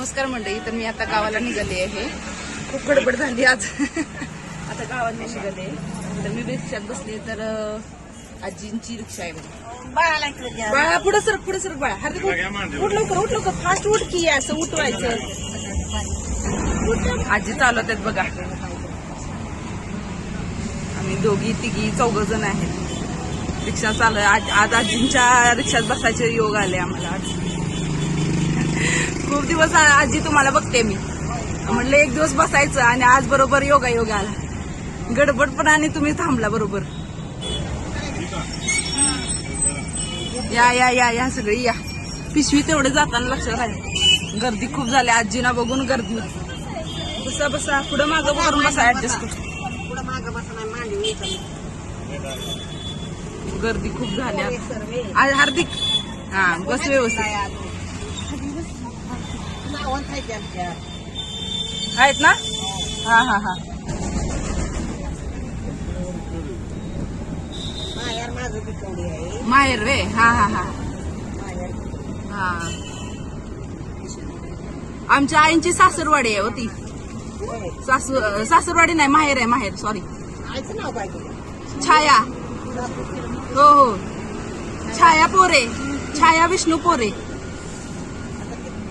नमस्कार मंडळी तर मी आता गावाला निघाले आहे. खूप गडबड झाली आज. आता गावात मी निघाले तर मी रिक्षात बसले तर आजींची रिक्षा आहे बाळा पुढे सरक पुढे सरक बाळा. हार्दिक उठ लवकर उठ लवकर. फास्ट उठ की असं उठवायचं. आजी चालवत आहेत बघा. आम्ही दोघी तिघी चौघ जण आहेत. रिक्षा चालू आहे आज आज आजींच्या रिक्षात बसायचे योग आले आम्हाला. आज खूप दिवस आजी तुम्हाला बघते मी. म्हटलं एक दिवस बसायचं आणि आज बरोबर योगा योगा आला. गडबड पण आणि तुम्ही थांबला बरोबर. या या या या सगळी या. पिशवी तेवढे जाताना लक्षात राहील गर्दी खूप झाली. आजीना बघून गर्दी. बसा बसा. पुढं मागं करून बसा ऍडजस्ट गर्दी खूप झाली. हार्दिक. हा बस व्यवस्थित नावं आहे की आमच्या आहेत ना? हा हा हा. मायार माझं पिकवडी आहे. माहेर रे. हा हा हा. हा. आमच्या आईंची सासरवाडी आहे होती. सासू सासरवाडी नाही माहेर आहे माहेर. सॉरी छाया. हो हो. छाया पोरे. छाया विष्णू पोरे आता ते पोरं तिकडे झालं असेल हं.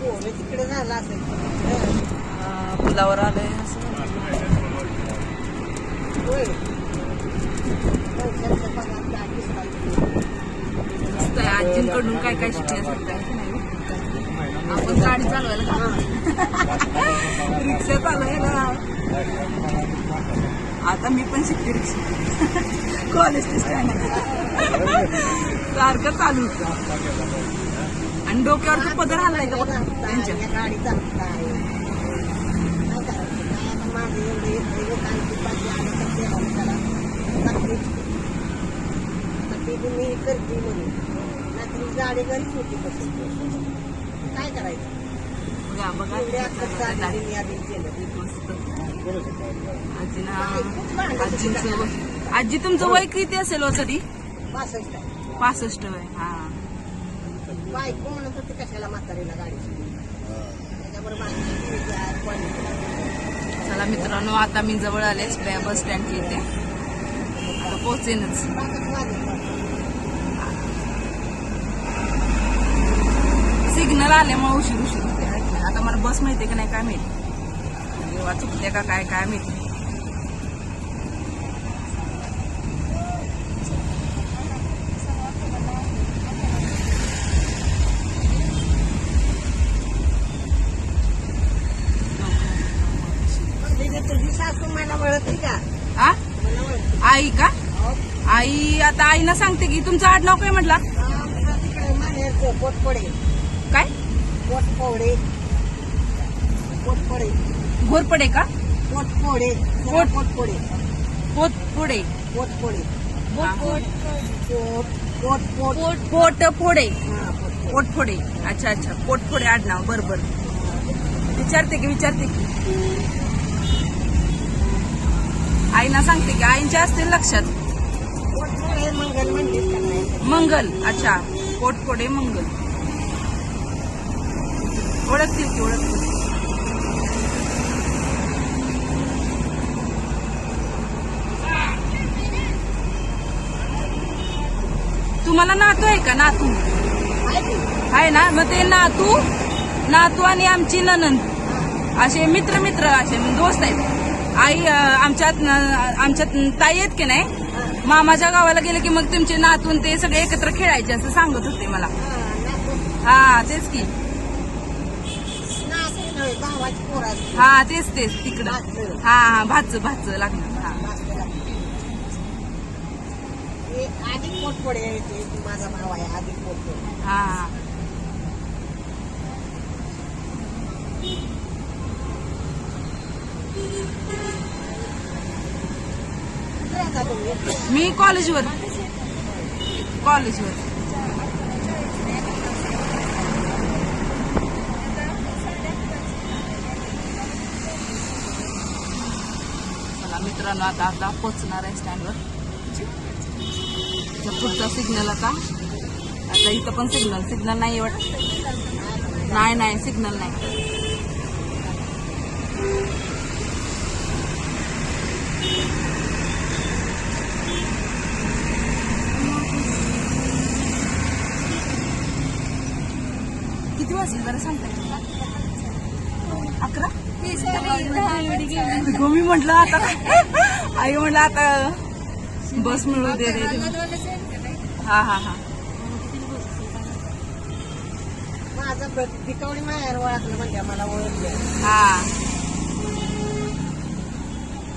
पुलावर दिसतात. आजींकडून काय काय शिकण्यासारखं? आपण गाडी चालवायला का? रिक्षा चालवायला आता मी पण शिकते रिक्षा कॉलेज स्टँड सारखं चालू होतं. आणि डोक्यावरचा पदर हल्लाय का बघा त्यांच्या गाडी ते ते मी करते म्हणून नाहीतर घरीच होती तशी काय करायचं आजी तुमचं वय किती असेल तरी पासष्ट. पासष्ट वय हा. बायको म्हणत होती कशाला म्हातारीला गाडी त्याच्याबरोबर चला मित्रांनो आता मी जवळ आले बस स्टँडच्या इथे. आता पोहोचेनच. सिग्नल आल्यामुळे उशीर उशीर होते आता मला बस माहितीये का नाही काय माहिती? जेव्हा चुकते का काय काय माहिती तुझी सासू मला ओळखली का हा मला ओळखली आई का अहो, आई आता आईना सांगते की तुमचं आडनाव काय म्हटला. आमच्या पोटफोडे काय? पोटफोडे पोटफोडे घोरपडे का? पोटफोडे. पोट- पोटफोडे. पोत पुढे पोटफोडे. पोट फोडे पोटफोडे. पोटफोडे अच्छा अच्छा. पोटफोडे आडनाव बर बर. विचारते की विचारते की. आईना सांगते की आईंच्या असतील लक्षात. मंगल नाही? मंगल अच्छा. पोटफोडे मंगल. ओळखतील की ओळखतील तुम्हाला नातू आहे का? नातू. आहे ना? मग ते नातू नातू आणि आमची ननंद. असे मित्र मित्र असे दोस्त आहेत. आई आमच्यात आमच्यात ताई आहेत की नाही. मामाच्या गावाला गेले की मग तुमचे नातून ते सगळे एकत्र खेळायचे असं सांगत होते मला हा. हा तेच की. हा तेच तेच तिकडं. हा हा भाचं भाचं लागणार हा आधी आहे ते माझा भाव आहे आधी पोटफोडे हा हा. कुठे राहता तुम्ही मी कॉलेजवर. कॉलेजवर. चला मित्रांनो आता आता पोचणार आहे स्टँडवर पुढचा सिग्नल आता. आता इथं पण सिग्नल सिग्नल नाही वाटत. नाही नाही सिग्नल नाही. किती जरा सांगताय मला अकरा? हो, मी म्हटलं आता आई म्हटलं आता बस मिळू दे हा हा हा. माझं माहेर ओळखलं म्हणजे मला ओळखलं हा.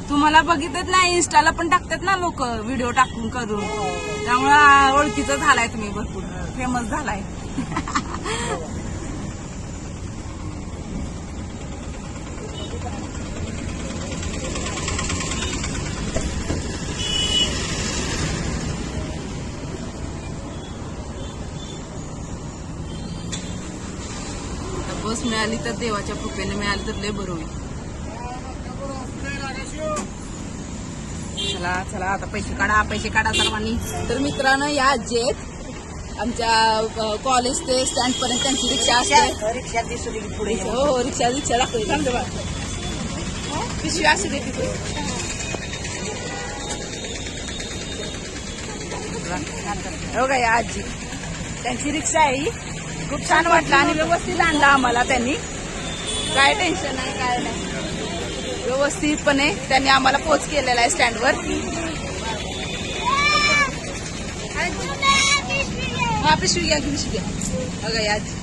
तुम्हाला बघितच नाही इंस्टाला पण टाकतात ना लोक व्हिडिओ टाकून करून. त्यामुळं ओळखीचं झालाय तुम्ही भरपूर. फेमस झालाय. मिळाली तर देवाच्या कृपेने मिळाली तर लय बरं होईल. चला चला आता पैसे काढा पैसे काढा सर्वांनी. तर मित्रांनो या आजी आहेत आमच्या कॉलेज ते स्टँड पर्यंत त्यांची रिक्षा असते. रिक्षा दिसली की पुढे हो हो रिक्षा रिक्षा दाखवली पिशवी असू दे तिथे हो का या आजी. त्यांची रिक्षा आहे ही. खूप छान वाटलं आणि व्यवस्थित आणला आम्हाला त्यांनी. काय टेन्शन नाही काय नाही. व्यवस्थितपणे त्यांनी आम्हाला पोच केलेला आहे स्टँडवर हा पिशवी घ्या पिशवी घ्या. बघा या. आजी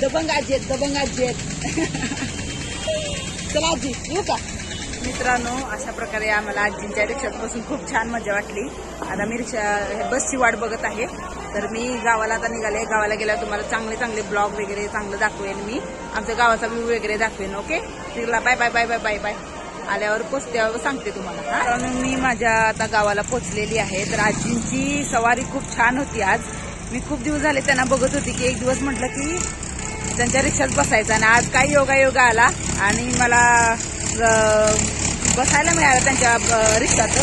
दबंग आजी आहेत दबंग आजी आहेत. चला आजी येऊ का? मित्रांनो अशा प्रकारे आम्हाला आजींच्या रिक्षात बसून खूप छान मजा वाटली. आता मी रिक्षा हे बसची वाट बघत आहे. तर मी गावाला आता निघाले. गावाला गेल्यावर तुम्हाला चांगले चांगले ब्लॉग वगैरे चांगलं दाखवेन मी. आमच्या गावाचा व्ह्यू वगैरे दाखवेन ओके तिला bye bye bye bye bye bye आल्यावर पोचल्यावर सांगते तुम्हाला कारण मी माझ्या आता गावाला पोचलेली आहे. तर आजींची सवारी खूप छान होती आज. मी खूप दिवस झाले त्यांना बघत होती की एक दिवस म्हटलं की त्यांच्या रिक्षात बसायचं आणि आज काय योगा योगा आला. आणि मला बसायला मिळालं त्यांच्या रिक्षात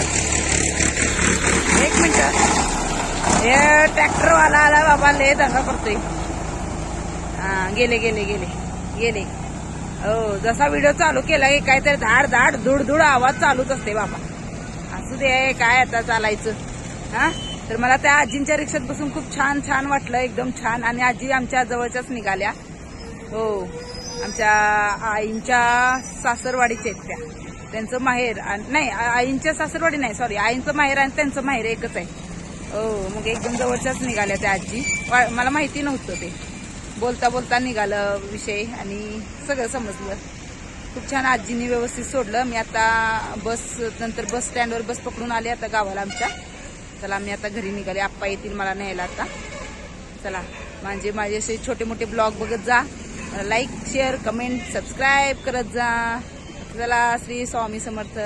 एक मिनटं. हे ट्रॅक्टरवाला आला बाबा लय दंगा करतोय. हा गेले गेले गेले गेले. हो जसा व्हिडिओ चालू केला की काहीतरी धाड धाड धूड धूड आवाज चालूच असते बाबा. असू दे काय आता चालायचं? हा? तर मला त्या आजींच्या रिक्षात बसून खूप छान छान वाटलं एकदम छान. आणि आजी आमच्या जवळच्याच निघाल्या. हो आमच्या आईंच्या सासरवाडीच्या आहेत त्या. त्यांचं माहेर आणि- नाही आईंच्या सासरवाडी नाही सॉरी आईंचं माहेर आणि त्यांचं माहेर एकच आहे. हो मग एकदम जवळच्याच निघाल्या त्या आजी. वा- मला माहिती नव्हतं ते. बोलता बोलता निघालं विषय आणि सगळं समजलं. खूप छान आजींनी व्यवस्थित सोडलं. मी आता बस नंतर बस स्टँडवर बस पकडून आले आता गावाला आमच्या. चला मी आता घरी निघाले. आप्पा येतील मला न्यायला आता. चला म्हणजे माझे असे छोटे मोठे ब्लॉग बघत जा. लाईक शेअर कमेंट सबस्क्राईब करत जा. चला श्री स्वामी समर्थ.